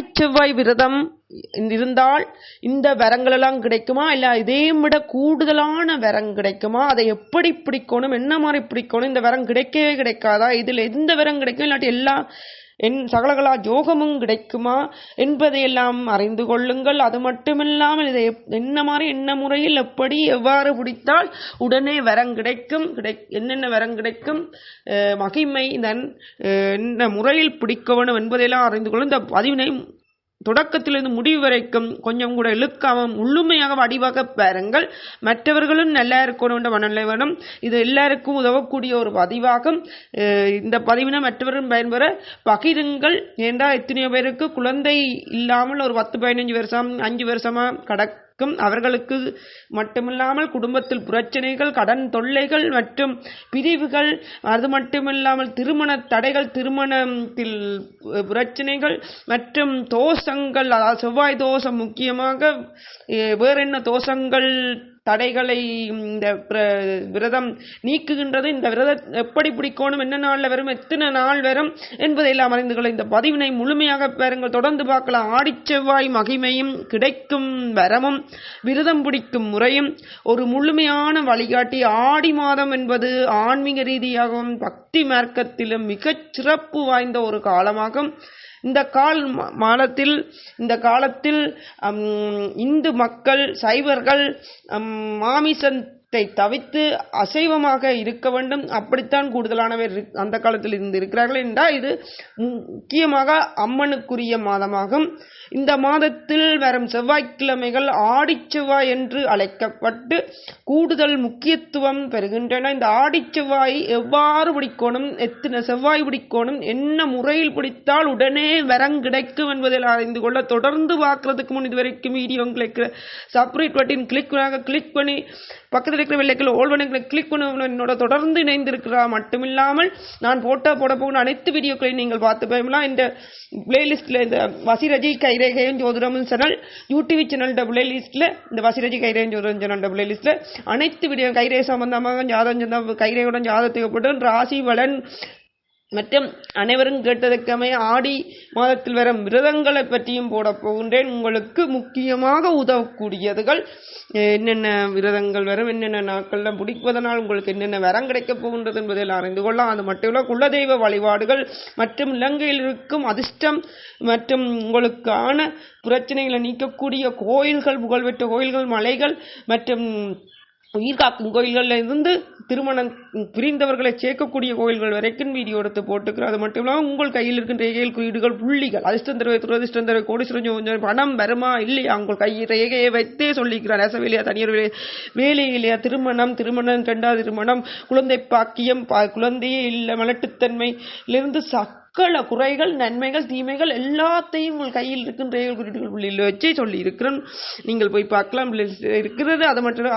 செவ்வாய் விரதம் இருந்தால் இந்த வரங்கள் எல்லாம் கிடைக்குமா? இல்ல இதே விட கூடுதலான வரம் கிடைக்குமா? அதை எப்படி பிடிக்கணும்? என்ன மாதிரி பிடிக்கணும்? இந்த வரம் கிடைக்கவே கிடைக்காதா? இதுல எந்த வரம் கிடைக்கும்? இல்லாட்டி எல்லா என் சகலகலா யோகமும் கிடைக்குமா என்பதையெல்லாம் அறிந்து கொள்ளுங்கள். அது மட்டுமில்லாமல் இதை என்ன மாதிரி என்ன முறையில் எப்படி எவ்வாறு பிடித்தால் உடனே வரம் கிடைக்கும். கிடை என்னென்ன வரம் கிடைக்கும்? மகிமை தன் என்ன முறையில் பிடிக்க வேண்டும் என்பதையெல்லாம் அறிந்து கொள்ளும் இந்த பதிவினை தொடக்கத்திலிருந்து முடிவு வரைக்கும் கொஞ்சம் கூட இழுக்காமல் முழுமையாக வடிவாக பாருங்கள். மற்றவர்களும் நல்லா இருக்கணும் என்ற மனநிலை வேணும் இது எல்லாருக்கும் உதவக்கூடிய ஒரு பதிவாகும். இந்த பதிவினை மற்றவரும் பயன்பெற பகிருங்கள். ஏண்டா எத்தனையோ பேருக்கு குழந்தை இல்லாமல் ஒரு பத்து பதினஞ்சு வருஷம் அஞ்சு வருஷமாக கடக் அவர்களுக்கும் அவர்களுக்கு மட்டுமில்லாமல் குடும்பத்தில் பிரச்சனைகள் கடன் தொல்லைகள் மற்றும் பிரிவுகள் அது மட்டுமில்லாமல் திருமண தடைகள் திருமணத்தில் பிரச்சனைகள் மற்றும் தோஷங்கள் அதாவது செவ்வாய் தோஷம் முக்கியமாக வேற என்ன தோஷங்கள் தடைகளை இந்த பிர- விரதம் நீக்குகின்றது. இந்த விரதம் எப்படி பிடிக்கணும்? என்ன நாளில் வரும்? எத்தனை நாள் வரும்? என்பதையெல்லாம் அறிந்து கொள்ள இந்த பதிவினை முழுமையாக பாருங்கள். தொடர்ந்து பார்க்கலாம். ஆடிச்செவ்வாய் மகிமையும் கிடைக்கும் வரமும் விரதம் பிடிக்கும் முறையும் ஒரு முழுமையான வழிகாட்டி. ஆடி மாதம் என்பது ஆன்மீக ரீதியாகவும் பக்தி மார்க்கத்திலும் மிகச் சிறப்பு வாய்ந்த ஒரு காலமாகும். இந்த கால் ம- மாதத்தில் இந்த காலத்தில் இந்து மக்கள் சைவர்கள் மாமிசன் தை தவிர்த்து அசைவமாக இருக்க வேண்டும். அப்படித்தான் கூடுதலானவர் இருக்- அந்த காலத்தில் இருந்து இருக்கிறார்கள் என்றால் இது முக்கியமாக அம்மனுக்குரிய மாதமாகும். இந்த மாதத்தில் வரும் செவ்வாய்க்கிழமைகள் ஆடிச்செவ்வாய் என்று அழைக்கப்பட்டு கூடுதல் முக்கியத்துவம் பெறுகின்றன. இந்த ஆடிச்செவ்வாய் எவ்வாறு பிடிக்கணும் எத்தனை செவ்வாய் பிடிக்கணும் என்ன முறையில் பிடித்தால் உடனே வரம் கிடைக்கும் என்பதில் அறிந்து கொள்ள தொடர்ந்து பார்க்கறதுக்கு முன் இதுவரைக்கும் video click subscribe button click click பண்ணி பக்கத்தில் இருக்கிற வெள்ளைக்கில் ஓல் பண்ணி கிளிக் பண்ணுவோம் என்னோட தொடர்ந்து இணைந்திருக்கிறா. மட்டுமில்லாமல் நான் போட்டோ போட போகிற அனைத்து வீடியோக்களையும் நீங்கள் பார்த்து பயமெல்லாம் இந்த பிளேலிஸ்டில் இந்த வசிரஜி கைரேகையும் ஜோதிடமும் சேனல் யூடியூப் சேனல் பிளேலிஸ்டில் இந்த வசிரஜி கைரேகம் ஜோதிடம் சேனல்ட பிளேலிஸ்டில் அனைத்து வீடியோ கைரே சம்பந்தமாக ஜாதகம் சந்தம் கைரேகுடன் ஜாதகத்துக்கு ராசி பலன் மற்றும் அனைவரும் கேட்டதற்கமே ஆடி மாதத்தில் வரும் விரதங்களை பற்றியும் போட போகின்றேன். உங்களுக்கு முக்கியமாக உதவக்கூடியதுகள் என்னென்ன விரதங்கள் வரும் என்னென்ன நாட்கள்லாம் பிடிப்பதனால் உங்களுக்கு என்னென்ன வரம் கிடைக்கப் போகின்றது என்பதை அறிந்து கொள்ளலாம். அது மட்டும் இல்ல குலதெய்வ வழிபாடுகள் மற்றும் இலங்கையில் இருக்கும் அதிர்ஷ்டம் மற்றும் உங்களுக்கான பிரச்சனைகளை நீக்கக்கூடிய கோயில்கள் புகழ்பெற்ற கோயில்கள் மலைகள் மற்றும் உயிர் காக்கும் கோயில்கள்ல இருந்து திருமணம் பிரிந்தவர்களை சேர்க்கக்கூடிய கோயில்கள் வரைக்கும் வீடியோ எடுத்து போட்டுக்கிறோம். அது மட்டும் இல்லாமல் உங்கள் கையில் இருக்கின்ற ரேகையில் குறியீடுகள் புள்ளிகள் அதிர்ஷ்டம் தருவை துரதிர்ஷ்டம் தருவை கோடீஸ்வரம் பணம் வருமா இல்லையா உங்கள் கையில் ரேகையை வைத்தே சொல்லிக்கிறார். நெசவேலையா தனியார் வேலை வேலையிலையா திருமணம் திருமணம் ரெண்டாவது திருமணம் குழந்தை பாக்கியம் குழந்தையே இல்லை மலட்டுத்தன்மையிலிருந்து சக்கல குறைகள் நன்மைகள் தீமைகள் எல்லாத்தையும் உங்கள் கையில் இருக்கின்ற குறியீடுகள் புள்ளியில் வச்சே சொல்லி இருக்கிறேன் நீங்கள் போய் பார்க்கலாம் இருக்கிறது. அது மட்டும்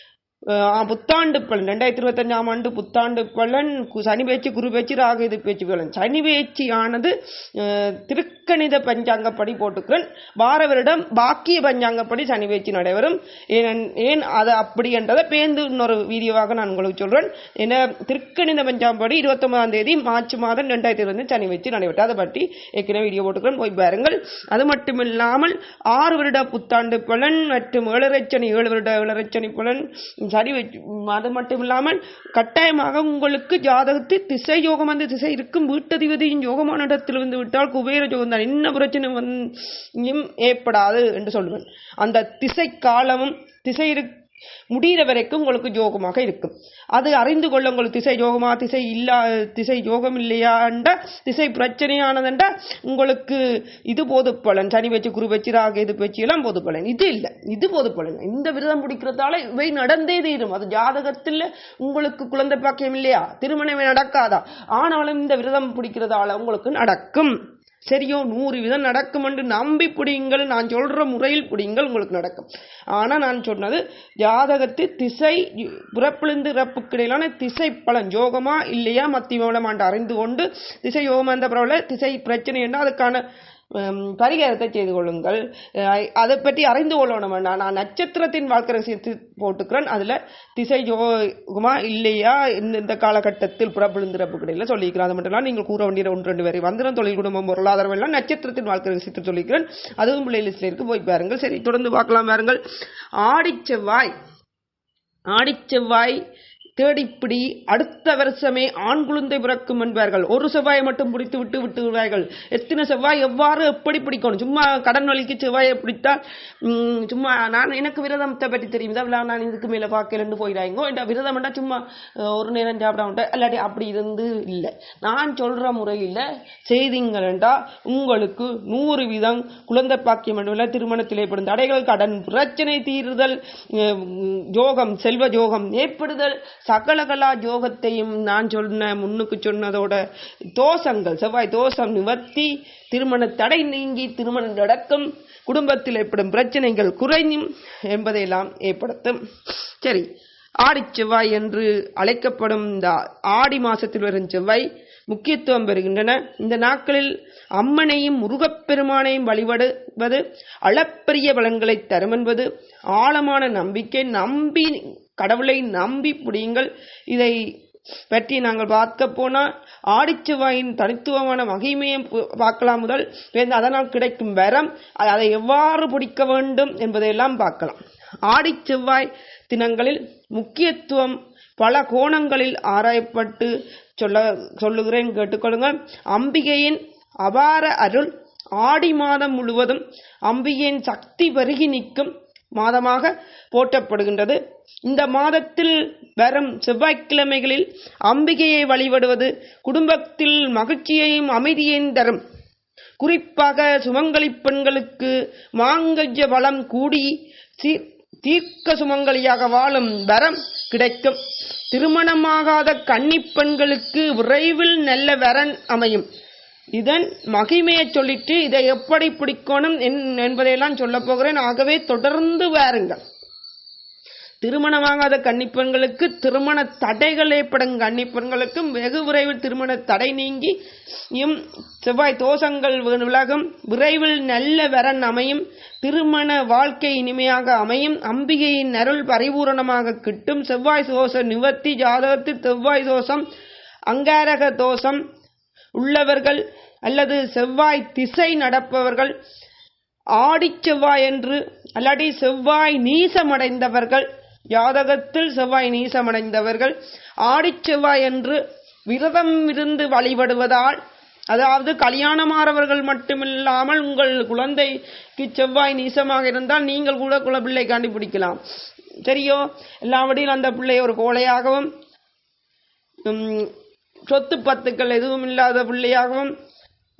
புத்தாண்டு பலன். ரெண்டாயிரத்தி இருபத்தஞ்சாம் ஆண்டு புத்தாண்டு பலன். சனி பேச்சு குரு பேச்சு ராகு இது பேச்சு பலன். சனி பேச்சு ஆனது திருக்கணித பஞ்சாங்கப்படி போட்டுக்கிறேன். வார வருடம் பாக்கிய பஞ்சாங்கப்படி சனி பேச்சு நடைபெறும். ஏன் ஏன் அது அப்படி என்றதை பேந்து இன்னொரு வீடியோவாக நான் உங்களுக்கு சொல்கிறேன் ஏன்னா திருக்கணித பஞ்சாங்கப்படி இருபத்தொன்பதாம் தேதி மார்ச் மாதம் ரெண்டாயிரத்தி இருபது சனி பேச்சு நடைபெற்று. அதை பற்றி ஏற்கனவே வீடியோ போட்டுக்கிறேன். போய் பாருங்கள். அது மட்டுமில்லாமல் ஆறு வருட புத்தாண்டு பலன் மற்றும் ஏழரை சனி ஏழு வருட ஏழரை சனி பலன் சரி அது மட்டும் இல்லாமல் கட்டாயமாக உங்களுக்கு ஜாதகத்தில் திசை யோகம் அந்த திசை இருக்கும் வீட்டதிபதியின் யோகமான இடத்தில் வந்து விட்டால் குபேர யோகம் தான். என்ன பிரச்சனை வந்து ஏற்படாது என்று சொல்லுவேன். அந்த திசை காலமும் திசை முடிகிற வரைக்கும் உங்களுக்கு யோகமாக இருக்கும். அது அறிந்து கொள்ள உங்களுக்கு திசை யோகமா திசை இல்லா திசை யோகம் இல்லையாண்ட திசை பிரச்சனையானதுண்டா உங்களுக்கு இது போது பலன். சனி வச்சு குரு வச்சு ராக இது வச்சு எல்லாம் போது பலன். இது இல்லை. இது போது பலன். இந்த விரதம் பிடிக்கிறதால இவை நடந்தே தீரும். அது ஜாதகத்தில் உங்களுக்கு குழந்தை பாக்கியம் இல்லையா? திருமணமே நடக்காதா? ஆனாலும் இந்த விரதம் பிடிக்கிறதால உங்களுக்கு நடக்கும். சரியோ நூறு விதம் நடக்கும் என்று நம்பி பிடிங்கள் நான் சொல்கிற முறையில் பிடிங்கள் உங்களுக்கு நடக்கும். ஆனால் நான் சொன்னது ஜாதகத்தில் திசை பிறப்பிலிருந்து இறப்புக்கு இடையிலான திசை பலன் யோகமா இல்லையா மத்திய மத்தியமாண்டு அறிந்து கொண்டு திசை யோகம் இருந்த பரவாயில்ல திசை பிரச்சனை என்ன அதுக்கான பரிகாரத்தை செய்து கொள்ளுங்கள். அதை பற்றி அறிந்து கொள்ளணும் வேண்டாம் நான் நட்சத்திரத்தின் வாழ்க்கை ரகசியத்தை போட்டுக்கிறேன். அதில் திசை யோகமா இல்லையா? இந்த இந்த காலகட்டத்தில் புறப்பிழுந்திரப்பு கிடையில சொல்லிக்கிறேன் அது மட்டும் இல்லாம நீங்கள் கூற வேண்டிய ஒன்று ரெண்டு பேரை. வந்திரம் தொழில் குடும்பம் பொருளாதாரம் எல்லாம் நட்சத்திரத்தின் வாழ்க்கை ரகசியத்தை சொல்லிக்கிறேன் அதுவும் பிள்ளை லிஸ்ட்ல இருக்கு. போய் பாருங்கள். சரி தொடர்ந்து பார்க்கலாம் பாருங்கள். ஆடி செவ்வாய் ஆடி செவ்வாய் தேடிப்பிடி அடுத்த வருஷமே ஆண் குழந்தை பிறக்கும் என்பார்கள் ஒரு செவ்வாயை மட்டும் பிடித்து விட்டு விட்டு விடுவார்கள் எத்தனை செவ்வாய் எவ்வாறு எப்படி பிடிக்கணும் சும்மா கடன் வலிக்கு செவ்வாயை பிடித்தால் சும்மா நான் எனக்கு விரதத்தை பற்றி தெரியும் தான் நான் இதுக்கு மேலே பார்க்கலன்னு போயிடாங்க இந்த விரதம் சும்மா ஒரு நேரம் சாப்பிடாமட்டேன் இல்லாட்டி அப்படி இருந்து இல்லை நான் சொல்ற முறையில் செய்தீங்களா உங்களுக்கு நூறு வீதம் குழந்தை பாக்கியம் மட்டுமில்ல திருமணத்தில் ஏற்படும் தடைகள் கடன் பிரச்சனை தீருதல் யோகம் செல்வ யோகம் ஏற்படுதல் சகலகலா யோகத்தையும் நான் சொன்ன முன்னுக்கு சொன்னதோட தோஷங்கள் செவ்வாய் தோஷம் நிவர்த்தி திருமண தடை நீங்கி திருமணம் நடக்கும் குடும்பத்தில் ஏற்படும் பிரச்சனைகள் குறையும் என்பதையெல்லாம் ஏற்படுத்தும். சரி ஆடி செவ்வாய் என்று அழைக்கப்படும் இந்த ஆடி மாசத்தில் வரும் செவ்வாய் முக்கியத்துவம் பெறுகின்றன. இந்த நாட்களில் அம்மனையும் முருகப்பெருமானையும் வழிபடுவது அளப்பரிய பலன்களை தரும் என்பது ஆழமான நம்பிக்கை. நம்பி கடவுளை நம்பி புடியுங்கள் இதை பற்றி நாங்கள் பார்க்க போனால் ஆடிச்செவ்வாயின் தனித்துவமான மகிமையை பார்க்கலாம் முதல். அதனால் கிடைக்கும் வரம் அதை எவ்வாறு பிடிக்க வேண்டும் என்பதையெல்லாம் பார்க்கலாம். ஆடிச்செவ்வாய் தினங்களில் முக்கியத்துவம் பல கோணங்களில் ஆராயப்பட்டு சொல்ல சொல்லுகிறேன் கேட்டுக்கொள்ளுங்கள் அம்பிகையின் அபார அருள் ஆடி மாதம் முழுவதும் அம்பிகையின் சக்தி வருகி நிற்கும் மாதமாக போற்றப்படுகின்றது. இந்த மாதத்தில் வரும் செவ்வாய்க்கிழமைகளில் அம்பிகையை வழிபடுவது குடும்பத்தில் மகிழ்ச்சியையும் அமைதியையும் தரும். குறிப்பாக சுமங்கலி பெண்களுக்கு மாங்கல்ய வளம் கூடி தீர்க்க சுமங்கலியாக வாழும் வரம் கிடைக்கும். திருமணமாகாத கன்னிப்பெண்களுக்கு விரைவில் நல்ல வரன் அமையும். இதன் மகிமையை சொல்லிட்டு இதை எப்படி பிடிக்கணும் என்- என்பதையெல்லாம் சொல்ல போகிறேன். ஆகவே தொடர்ந்து வாருங்கள். திருமணமாகாத கன்னிப்பெண்களுக்கு திருமண தடைகள் ஏற்படும் கன்னிப்பெண்களுக்கும் வெகு விரைவில் திருமண தடை நீங்கி இம் செவ்வாய் தோஷங்கள் விலகும். விரைவில் நல்ல வரன் அமையும். திருமண வாழ்க்கை இனிமையாக அமையும். அம்பிகையின் அருள் பரிபூரணமாக கிட்டும். செவ்வாய் தோஷ நிவர்த்தி ஜாதகத்தில் செவ்வாய் தோஷம் அங்காரக தோஷம் உள்ளவர்கள் அல்லது செவ்வாய் திசை நடப்பவர்கள் ஆடிச் செவ்வாய் என்று அல்லாடி செவ்வாய் நீசமடைந்தவர்கள் ஜாதகத்தில் செவ்வாய் நீசமடைந்தவர்கள் ஆடிச்செவ்வாய் என்று விரதம் இருந்து வழிபடுவதால் அதாவது கல்யாணமானவர்கள் மட்டுமில்லாமல் உங்கள் குழந்தைக்கு செவ்வாய் நீசமாக இருந்தால் நீங்கள் கூட குலப்பிள்ளை கண்டுபிடிக்கலாம். சரியோ? எல்லாவற்றிலும் அந்த பிள்ளை ஒரு கோழையாகவும் சொத்து பத்துக்கள் எதுவும் இல்லாத பிள்ளையாகவும்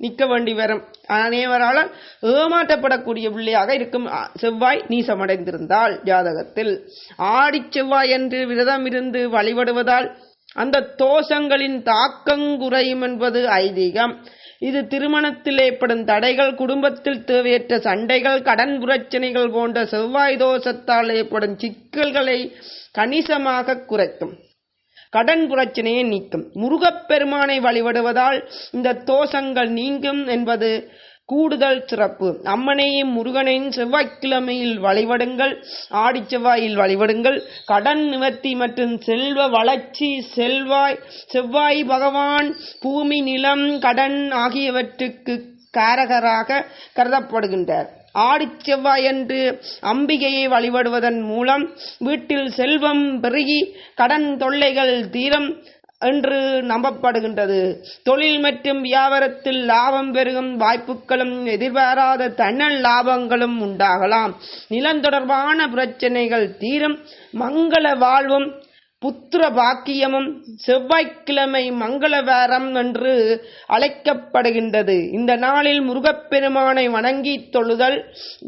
நிற்க வேண்டி வரும். அனைவரால் ஏமாற்றப்படக்கூடிய பிள்ளையாக இருக்கும். செவ்வாய் நீசமடைந்திருந்தால் ஜாதகத்தில். ஆடிச் செவ்வாய் என்று விரதம் இருந்து வழிபடுவதால் அந்த தோஷங்களின் தாக்கம் குறையும் என்பது ஐதீகம். இது திருமணத்தில் ஏற்படும் தடைகள் குடும்பத்தில் தேவையற்ற சண்டைகள் கடன் பிரச்சனைகள் போன்ற செவ்வாய் தோஷத்தால் ஏற்படும் சிக்கல்களை கணிசமாக குறைக்கும். கடன் பிரச்சனையை நீக்கும். முருகப்பெருமானை வழிபடுவதால் இந்த தோஷங்கள் நீங்கும் என்பது கூடுதல் சிறப்பு. அம்மனையும் முருகனையும் செவ்வாய்க்கிழமையில் வழிபடுங்கள் ஆடி செவ்வாயில் வழிபடுங்கள். கடன் நிவர்த்தி மற்றும் செல்வ வளர்ச்சி செல்வாய் செவ்வாய் பகவான் பூமி நிலம் கடன் ஆகியவற்றுக்கு காரகராக கருதப்படுகின்றார். ஆடி செவ்வாயன்று அம்பிகையை வழிபடுவதன் மூலம் வீட்டில் செல்வம் பெருகி கடன் தொல்லைகள் தீரம் என்று நம்பப்படுகின்றது. தொழில் மற்றும் வியாபாரத்தில் லாபம் பெருகும் வாய்ப்புகளும் எதிர்பாராத தன்னல் லாபங்களும் உண்டாகலாம். நிலம் தொடர்பான பிரச்சனைகள் தீரும். மங்கள வாழ்வும் புத்திர பாக்கியமும் செவ்வாய்க்கிழமை மங்களவாரம் என்று அழைக்கப்படுகின்றது. இந்த நாளில் முருகப்பெருமானை வணங்கி தொழுதல்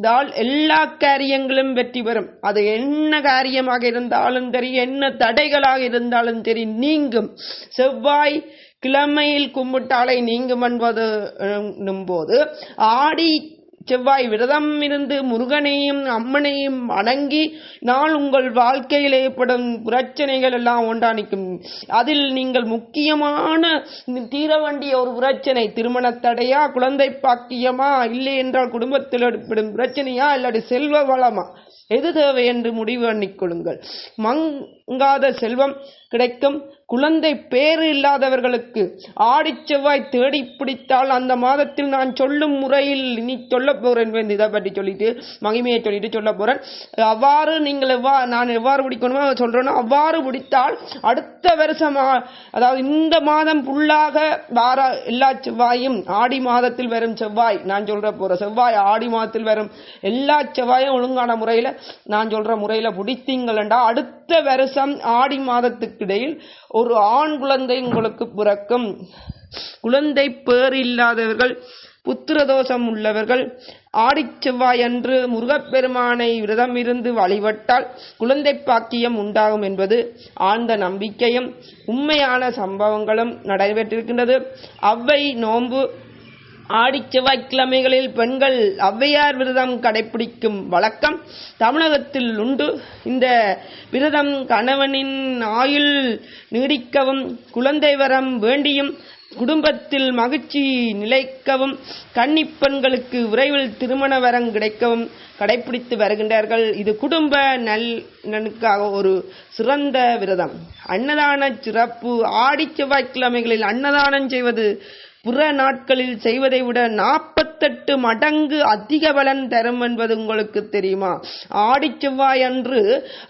தால் எல்லா காரியங்களும் வெற்றி பெறும். அது என்ன காரியமாக இருந்தாலும் சரி என்ன தடைகளாக இருந்தாலும் சரி நீங்கும். செவ்வாய் கிழமையில் கும்பிட்டாலே நீங்கும் என்பது போது ஆடி செவ்வாய் விரதம் இருந்து முருகனையும் அம்மனையும் வணங்கி நாள் உங்கள் வாழ்க்கையில் ஏற்படும் பிரச்சனைகள் எல்லாம் ஒன்றாணிக்கும். அதில் நீங்கள் முக்கியமான தீர வேண்டிய ஒரு பிரச்சனை திருமண தடையா குழந்தை பாக்கியமா இல்லை என்றால் குடும்பத்தில் ஏற்படும் பிரச்சனையா இல்லாட்டி செல்வ வளமா? எது தேவை என்று முடிவு பண்ணிக்கொள்ளுங்கள் நீங்காத செல்வம் கிடைக்கும். குழந்தை பேறு இல்லாதவர்களுக்கு ஆடிச் செவ்வாய் தேடி பிடித்தால் அந்த மாதத்தில் நான் சொல்லும் முறையில் இனி சொல்ல போகிறேன் இதை பற்றி சொல்லிட்டு மகிமையை சொல்லிட்டு சொல்ல போகிறேன் அவ்வாறு நீங்கள் எவ்வா நான் எவ்வாறு பிடிக்கணுமோ சொல்கிறேன்னா அவ்வாறு பிடித்தால் அடுத்த வருஷம் அதாவது இந்த மாதம் ஃபுல்லாக வார எல்லா செவ்வாயும் ஆடி மாதத்தில் வரும் செவ்வாய் நான் சொல்கிற போகிற செவ்வாய் ஆடி மாதத்தில் வரும் எல்லா செவ்வாயும் ஒழுங்கான முறையில் நான் சொல்கிற முறையில் பிடித்தீங்களா அடுத்த வருஷம் ஆடி மாதத்துக்கிடையில் ஒரு ஆண் குழந்தை உங்களுக்கு பிறக்கும். குழந்தை பேர் இல்லாதவர்கள் புத்திரதோஷம் உள்ளவர்கள் ஆடிச் செவ்வாய் அன்று முருகப்பெருமானை விரதம் இருந்து வழிபட்டால் குழந்தை பாக்கியம் உண்டாகும் என்பது ஆழ்ந்த நம்பிக்கையும் உண்மையான சம்பவங்களும் நடைபெற்றிருக்கின்றது. அவ்வை நோன்பு ஆடி செவ்வாய்க்கிழமைகளில் பெண்கள் ஔவையார் விரதம் கடைபிடிக்கும் வழக்கம் தமிழகத்தில் உண்டு. இந்த விரதம் கணவனின் ஆயுள் நீடிக்கவும் குழந்தை வரம் வேண்டியும் குடும்பத்தில் மகிழ்ச்சி நிலைக்கவும் கன்னிப்பெண்களுக்கு விரைவில் திருமண வரம் கிடைக்கவும் கடைபிடித்து வருகின்றார்கள். இது குடும்ப நலனுக்காக ஒரு சிறந்த விரதம். அன்னதான சிறப்பு. ஆடி செவ்வாய்க்கிழமைகளில் அன்னதானம் செய்வது புற நாட்களில் செய்வதை விட நாற்பத்தெட்டு மடங்கு அதிக பலன் தரும் என்பது உங்களுக்கு தெரியுமா? ஆடி செவ்வாய் அன்று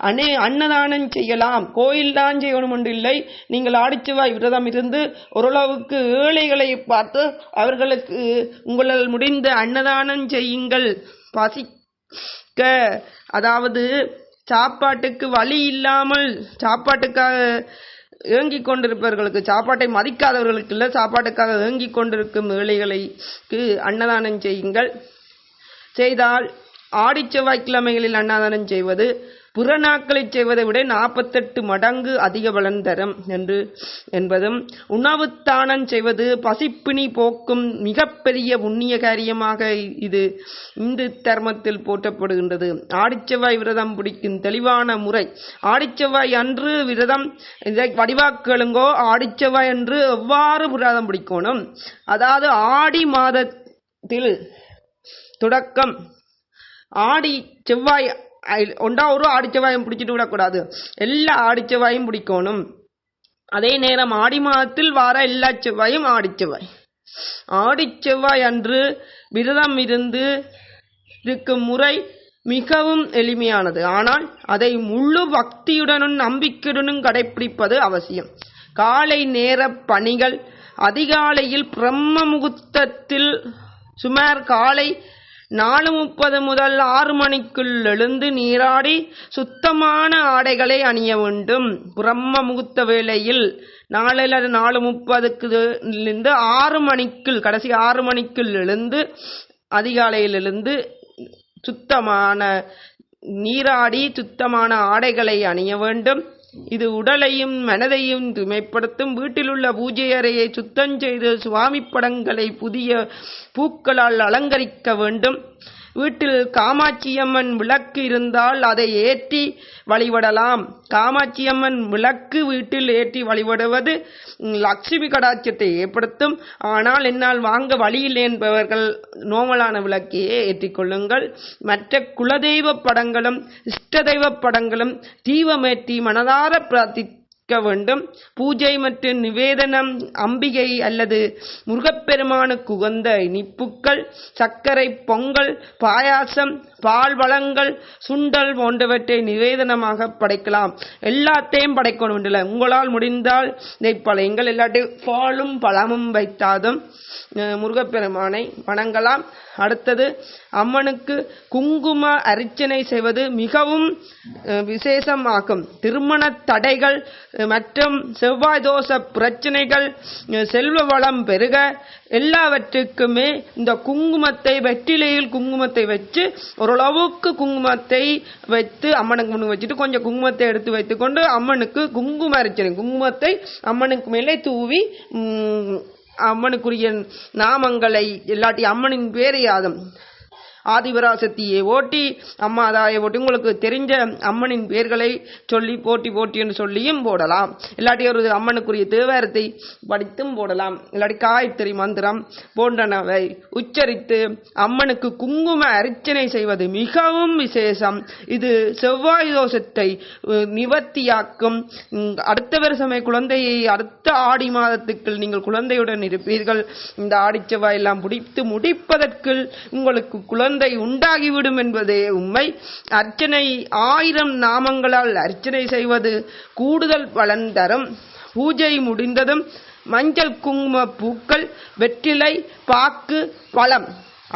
அனே அன்னதானம் செய்யலாம். கோயில் தான் செய்யணும் என்று இல்லை. நீங்கள் ஆடி செவ்வாய் விரதம் இருந்து ஓரளவுக்கு ஏழைகளை பார்த்து அவர்களுக்கு உங்களால் முடிந்த அன்னதானம் செய்யுங்கள். பசிக்க அதாவது சாப்பாட்டுக்கு வழி இல்லாமல் சாப்பாட்டுக்காக ஏங்கிக் கொண்டிருப்பவர்களுக்கு சாப்பாட்டை மதிக்காதவர்களுக்கு இல்லை சாப்பாட்டுக்காக ஏங்கிக் கொண்டிருக்கும் ஏழைகளுக்கு அன்னதானம் செய்யுங்கள். செய்தால் ஆடி செவ்வாய்க்கிழமைகளில் அன்னதானம் செய்வது புறநாக்களை செய்வதை விட நாற்பத்தெட்டு மடங்கு அதிக பலன் தரும் என்று என்பதும் உணவுத்தானம் செய்வது பசிப்பினி போக்கும் மிகப்பெரிய புண்ணிய காரியமாக இது இந்து தர்மத்தில் போற்றப்படுகின்றது. ஆடிச்செவ்வாய் விரதம் பிடிக்கும் தெளிவான முறை. ஆடிச்செவ்வாய் அன்று விரதம் இதை வடிவாக்கலுங்கோ ஆடிச்செவ்வாய் அன்று எவ்வாறு விரதம் பிடிக்கணும்? அதாவது ஆடி மாதத்தில் தொடக்கம். ஆடி செவ்வாய் ஒண்டா ஒரு ஆடிச்சவாயும் பிடிச்சிட்டு விடக்கூடாது எல்லா ஆடிச்சவாயும் பிடிக்கணும் அதே நேரம் ஆடி மாதத்தில் வார எல்லா செவ்வாயும் ஆடிச்செவ்வாய் ஆடிச்செவ்வாய் அன்று விரதம் இருந்து இருக்கும் முறை மிகவும் எளிமையானது ஆனால் அதை முழு பக்தியுடனும் நம்பிக்கையுடனும் கடைபிடிப்பது அவசியம் காலை நேர பணிகள் அதிகாலையில் பிரம்ம முகூர்த்தத்தில் சுமார் காலை நாலு முப்பது முதல் ஆறு மணிக்குள் எழுந்து நீராடி சுத்தமான ஆடைகளை அணிய வேண்டும். பிரம்ம முகூர்த்த வேளையில் நாளையில் நாலு முப்பதுக்கு இருந்து ஆறு மணிக்குள் கடைசி ஆறு மணிக்குள் எழுந்து அதிகாலையிலிருந்து சுத்தமான நீராடி சுத்தமான ஆடைகளை அணிய வேண்டும். இது உடலையும் மனதையும் தூய்மைப்படுத்தும். வீட்டிலுள்ள பூஜை அறையை சுத்தம் செய்து சுவாமி படங்களை புதிய பூக்களால் அலங்கரிக்க வேண்டும். வீட்டில் காமாட்சியம்மன் விளக்கு இருந்தால் அதை ஏற்றி வழிபடலாம். காமாட்சியம்மன் விளக்கு வீட்டில் ஏற்றி வழிபடுவது லட்சுமி கடாட்சத்தை ஏற்படுத்தும். ஆனால் என்னால் வாங்க வழியில்லை என்பவர்கள் நோமலான விளக்கையே ஏற்றிக்கொள்ளுங்கள் மற்ற குலதெய்வ படங்களும் இஷ்ட தெய்வ படங்களும் தீபமேற்றி மனதார பிரார்த்தி வேண்டும். பூஜை மற்றும் நிவேதனம் அம்பிகை அல்லது முருகப்பெருமானுக்கு உகந்த இனிப்புக்கள் சர்க்கரை பொங்கல் பாயாசம் பால் வளங்கள் சுண்டல் போன்றவற்றை நிவேதனமாக படைக்கலாம். எல்லாத்தையும் படைக்கணும் இல்லை உங்களால் முடிந்தால் இதை பழையுங்கள் இல்லாட்டி பாலும் பழமும் வைத்தாதும் முருகப்பெருமானை வணங்கலாம். அடுத்தது அம்மனுக்கு குங்கும அர்ச்சனை செய்வது மிகவும் விசேஷமாகும். திருமண தடைகள் மற்றும் செவ்வாய் தோஷ பிரச்சனைகள் செல்வ வளம் பெருக எல்லாவற்றுக்குமே இந்த குங்குமத்தை வெற்றிலையில் குங்குமத்தை வச்சு ஓரளவுக்கு குங்குமத்தை வைத்து அம்மனுக்கு முன்னு வச்சுட்டு கொஞ்சம் குங்குமத்தை எடுத்து வைத்துக்கொண்டு அம்மனுக்கு குங்கும அரைச்சனை குங்குமத்தை அம்மனுக்கு மேலே தூவி அம்மனுக்குரிய நாமங்களை இல்லாட்டி அம்மனின் பேரையாதம். ஆதிபராசக்தியை ஓட்டி அம்மா தாயை ஓட்டி உங்களுக்கு தெரிஞ்ச அம்மனின் பெயர்களை சொல்லி போட்டி போட்டி என்று சொல்லியும் போடலாம். இல்லாட்டி ஒரு அம்மனுக்குரிய தேவாரத்தை படித்தும் போடலாம். இல்லாட்டி காயத்ரி மந்திரம் போன்றனவை உச்சரித்து அம்மனுக்கு குங்கும அர்ச்சனை செய்வது மிகவும் விசேஷம். இது செவ்வாய் தோஷத்தை நிவர்த்தியாக்கும். அடுத்த வருஷமே குழந்தையை அடுத்த ஆடி மாதத்துக்குள் நீங்கள் குழந்தையுடன் இருப்பீர்கள். இந்த ஆடிச்செவ்வாய் எல்லாம் பிடித்து முடிப்பதற்குள் உங்களுக்கு குழந்தை உண்டாகிவிடும் என்பதே உண்மை. அர்ச்சனை ஆயிரம் நாமங்களால் அர்ச்சனை செய்வது கூடுதல் பலன் தரும். பூஜை முடிந்ததும் மஞ்சள் குங்கும பூக்கள் வெற்றிலை பாக்கு பழம்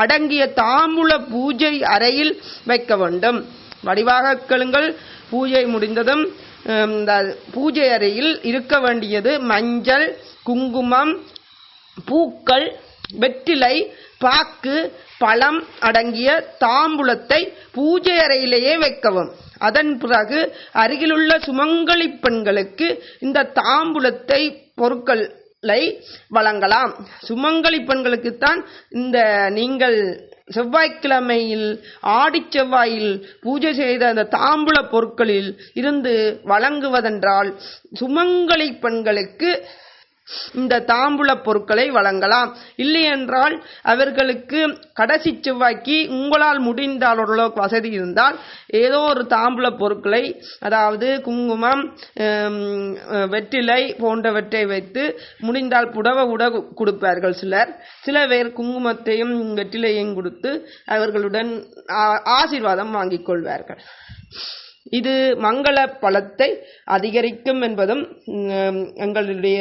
அடங்கிய தாம்பூல பூஜை அறையில் வைக்க வேண்டும். வடிவாக கேளுங்கள். பூஜை முடிந்ததும் இந்த பூஜை அறையில் இருக்க வேண்டியது மஞ்சள் குங்குமம் பூக்கள் வெற்றிலை பாக்கு பழம் அடங்கிய தாம்பூலத்தை பூஜை அறையிலேயே வைக்கவும். அதன் பிறகு அருகிலுள்ள சுமங்கலி பெண்களுக்கு இந்த தாம்பூலத்தை பொருட்களை வழங்கலாம். சுமங்கலி பெண்களுக்குத்தான் இந்த நீங்கள் செவ்வாய்க்கிழமையில் ஆடி செவ்வாயில் பூஜை செய்த அந்த தாம்பூல பொருட்களில் இருந்து வழங்குவதென்றால் சுமங்கலி பெண்களுக்கு இந்த தாம்பூல பொருட்களை வழங்கலாம். இல்லையென்றால் அவர்களுக்கு கடைசி செவ்வாய்க்கு உங்களால் முடிந்தால் ஓரளவுக்கு வசதி இருந்தால் ஏதோ ஒரு தாம்பூல பொருட்களை அதாவது குங்குமம் வெற்றிலை போன்றவற்றை வைத்து முடிந்தால் புடவை உட கொடுப்பார்கள் சிலர். சில பேர் குங்குமத்தையும் வெற்றிலையும் கொடுத்து அவர்களுடன் ஆ- ஆசீர்வாதம் வாங்கிக் கொள்வார்கள். இது மங்கள பலத்தை அதிகரிக்கும் என்பதும் எங்களுடைய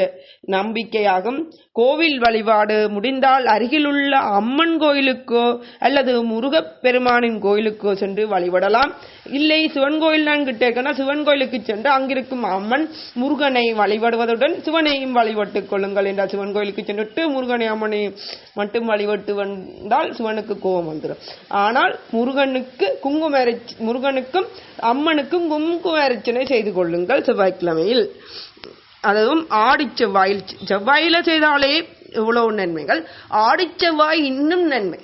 நம்பிக்கையாகும். கோவில் வழிபாடு முடிந்தால் அருகிலுள்ள அம்மன் கோயிலுக்கோ அல்லது முருகப்பெருமானின் கோயிலுக்கோ சென்று வழிபடலாம். இல்லை சிவன் கோயில் நான் கிட்டே இருக்கேன்னா சிவன் கோயிலுக்கு சென்று அங்கிருக்கும் அம்மன் முருகனை வழிபடுவதுடன் சிவனையும் வழிபட்டுக் கொள்ளுங்கள் என்றால் சிவன் கோயிலுக்கு சென்றுட்டு முருகனை அம்மனை மட்டும் வழிபட்டு வந்தால் சிவனுக்கு கோபம் வந்துடும் ஆனால் முருகனுக்கு குங்குமரி முருகனுக்கும் அம்மன் முருகனுக்கும் அம்மனுக்கும் அர்ச்சனை செய்து கொள்ளுங்கள் செவ்வாய்க்கிழமையில். அதுவும் ஆடி செவ்வாயில் செவ்வாயில செய்தாலே இவ்வளவு நன்மைகள். ஆடி செவ்வாய் இன்னும் நன்மை.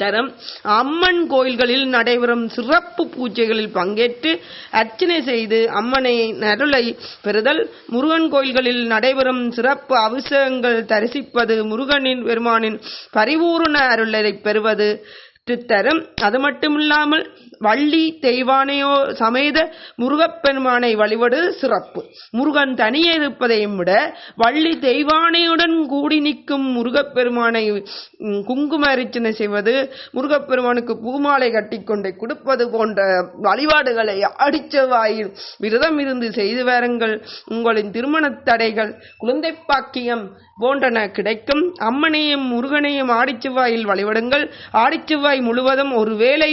தரம் அம்மன் கோயில்களில் நடைபெறும் சிறப்பு பூஜைகளில் பங்கேற்று அர்ச்சனை செய்து அம்மனை நருளை பெறுதல். முருகன் கோயில்களில் நடைபெறும் சிறப்பு அபிஷேகங்கள் தரிசிப்பது முருகனின் பெருமானின் பரிபூர்ண அருளை பெறுவது. தரும் அது மட்டுமில்லாமல் வள்ளி தெய்வானையோ சமேத முருகப்பெருமானை வழிபடு சிறப்பு. முருகன் தனியே இருப்பதையும் விட வள்ளி தெய்வானையுடன் கூடி நிற்கும் முருகப்பெருமானை குங்கும அரிச்சனை செய்வது முருகப்பெருமானுக்கு பூமாலை கட்டிக்கொண்டு கொடுப்பது போன்ற வழிபாடுகளை அடிச்சவாயில் விரதம் இருந்து செய்து வாருங்கள். உங்களின் திருமணத் தடைகள் குழந்தை பாக்கியம் போன்றன கிடைக்கும். அம்மனையும் முருகனையும் ஆடிச்சுவாயில் வழிபடுங்கள். ஆடிச்சுவாய் முழுவதும் ஒருவேளை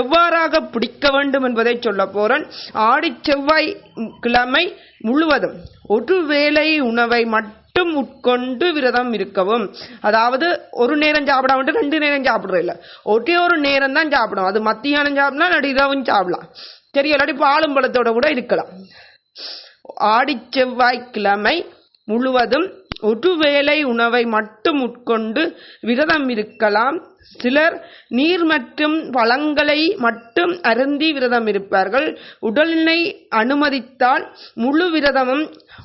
எவ்வாறு எவ்வாறாக பிடிக்க வேண்டும் என்பதை சொல்ல போறேன். ஆடிச்செவ்வாய் கிழமை முழுவதும் ஒரு வேளை உணவை மட்டும் உட்கொண்டு விரதம் இருக்கவும். அதாவது ஒரு நேரம் சாப்பிடாமட்டு ரெண்டு நேரம் சாப்பிடுறோம் இல்ல ஒரே ஒரு நேரம் தான் சாப்பிடும் அது மத்தியானம் சாப்பிடலாம் இல்லாட்டி இரவும் சாப்பிடலாம். சரி இல்லாட்டி பாலும் பழத்தோட கூட இருக்கலாம். ஆடிச் செவ்வாய்க்கிழமை முழுவதும் ஒரு வேளை உணவை மட்டும் உட்கொண்டு விரதம் இருக்கலாம். சிலர் நீர் மற்றும் பழங்களை மட்டும் அருந்தி விரதம் இருப்பார்கள். உடலினை அனுமதித்தால் முழு விரதமும்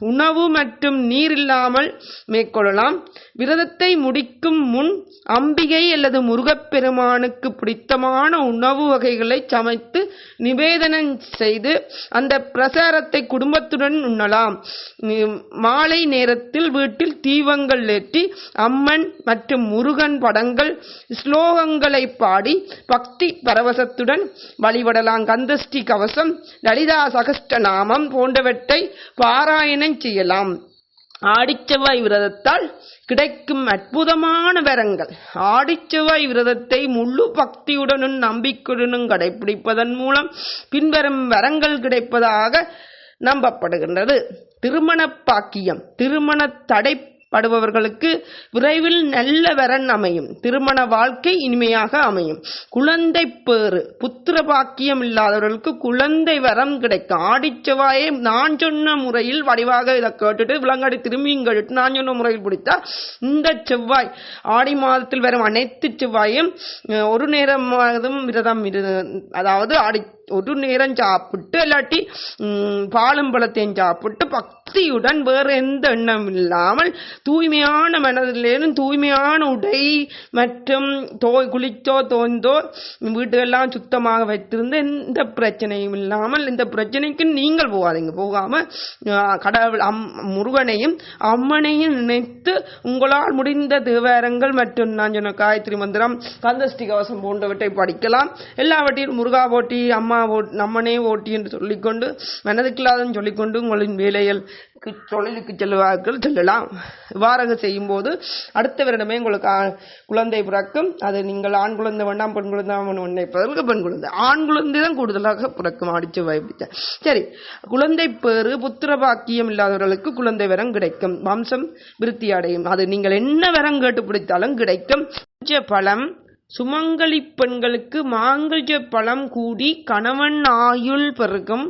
உணவு மற்றும் நீர் இல்லாமல் மேற்கொள்ளலாம். விரதத்தை முடிக்கும் முன் அம்பிகை அல்லது முருகப்பெருமானுக்கு பிடித்தமான உணவு வகைகளை சமைத்து நிவேதனம் செய்து அந்த பிரசாரத்தை குடும்பத்துடன் உண்ணலாம். மாலை நேரத்தில் வீட்டில் தீபங்கள் ஏற்றி அம்மன் மற்றும் முருகன் படங்கள் ஸ்லோகங்களை பாடி பக்தி பரவசத்துடன் வழிபடலாம். கந்தஷ்டி கவசம் லலிதா சகஸ்டநாமம் போன்றவற்றை பாராயண பாராயணம் செய்யலாம். ஆடிச்செவ்வாய் விரதத்தால் கிடைக்கும் அற்புதமான வரங்கள். ஆடிச்செவ்வாய் விரதத்தை முழு பக்தியுடனும் நம்பிக்கையுடனும் கடைபிடிப்பதன் மூலம் பின்வரும் வரங்கள் கிடைப்பதாக நம்பப்படுகின்றது. திருமண பாக்கியம் திருமண தடை படுபவர்களுக்கு விரைவில் நல்ல வரன் அமையும். திருமண வாழ்க்கை இனிமையாக அமையும். குழந்தை பேறு புத்திர பாக்கியம் இல்லாதவர்களுக்கு குழந்தை வரம் கிடைக்கும். ஆடிச்செவ்வாயை நான் சொன்ன முறையில் வடிவாக இதை கேட்டுட்டு விலங்காடி திரும்பியும் கேட்டுட்டு நான் சொன்ன முறையில் பிடித்தா இந்த செவ்வாய் ஆடி மாதத்தில் வரும் அனைத்து செவ்வாயும் ஒரு நேரமாவதும் விரதம் இரு அதாவது ஆடி ஒரு நேரம் சாப்பிட்டு இல்லாட்டி பாலும் பழத்தையும் சாப்பிட்டு பக் பக்தியுடன் வேறு எந்த எண்ணம் இல்லாமல் தூய்மையான மனதிலேயும் தூய்மையான உடை மற்றும் தோ குளித்தோ தோந்தோ வீட்டுகள்லாம் சுத்தமாக வைத்திருந்து எந்த பிரச்சனையும் இல்லாமல் இந்த பிரச்சனைக்கு நீங்கள் போகாதீங்க போகாம கடவுள் அம் முருகனையும் அம்மனையும் நினைத்து உங்களால் முடிந்த தேவாரங்கள் மற்றும் நான் சொன்ன காயத்ரி மந்திரம் கந்தஸ்டி கவசம் போன்றவற்றை படிக்கலாம். எல்லாவற்றையும் முருகா போட்டி அம்மா ஓட் அம்மனே ஓட்டி என்று சொல்லிக்கொண்டு மனதுக்கில்லாதன்னு சொல்லிக்கொண்டு உங்களின் வேலைகள் தொழிலுக்கு செல்வார்கள் செல்லலாம். இவ்வாறாக செய்யும்போது அடுத்த வருடமே உங்களுக்கு குழந்தை பிறக்கும். அது நீங்கள் ஆண் குழந்தை வேண்டாம் பெண் குழந்தை ஒன்றை பிறகு பெண் குழந்தை. ஆண் குழந்தை தான் கூடுதலாக பிறக்கும். அடிச்சு வாய்ப்பித்த சரி குழந்தை பேறு புத்திர பாக்கியம் இல்லாதவர்களுக்கு குழந்தை வரம் கிடைக்கும். வம்சம் விருத்தி அடையும். அது நீங்கள் என்ன வரம் கேட்டு பிடித்தாலும் கிடைக்கும். பழம் சுமங்கலி பெண்களுக்கு மாங்கல்ய பழம் கூடி கணவன் ஆயுள் பெருகும்.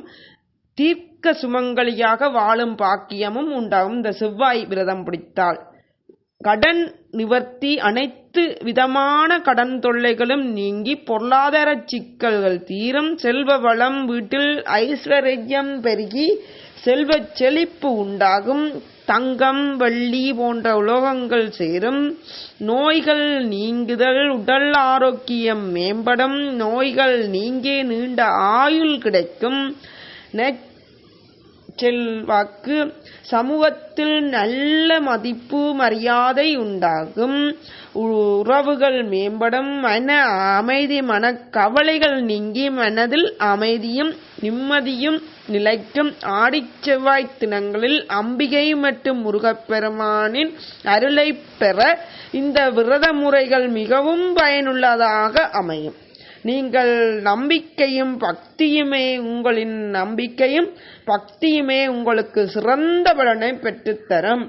மிக்க சுமங்கலியாக வாழும் பாக்கியமும் உண்டாகும். இந்த செவ்வாய் விரதம் பிடித்தால் கடன் நிவர்த்தி அனைத்து விதமான கடன் தொல்லைகளும் நீங்கி பொருளாதார சிக்கல்கள் தீரும். செல்வ வளம் வீட்டில் ஐஸ்வர்யம் பெருகி செல்வச் செழிப்பு உண்டாகும். தங்கம் வெள்ளி போன்ற உலோகங்கள் சேரும். நோய்கள் நீங்குதல் உடல் ஆரோக்கியம் மேம்படும். நோய்கள் நீங்கி நீண்ட ஆயுள் கிடைக்கும். நெற் செல்வாக்கு சமூகத்தில் நல்ல மதிப்பு மரியாதை உண்டாகும். உறவுகள் மேம்படும். மன அமைதி மன கவலைகள் நீங்கி மனதில் அமைதியும் நிம்மதியும் நிலைக்கும். ஆடி செவ்வாய் தினங்களில் அம்பிகை மற்றும் முருகப்பெருமானின் அருளை பெற இந்த விரத முறைகள் மிகவும் பயனுள்ளதாக அமையும். நீங்கள் நம்பிக்கையும் பக்தியுமே உங்களின் நம்பிக்கையும் பக்தியுமே உங்களுக்கு சிறந்த பலனை பெற்றுத்தரும்.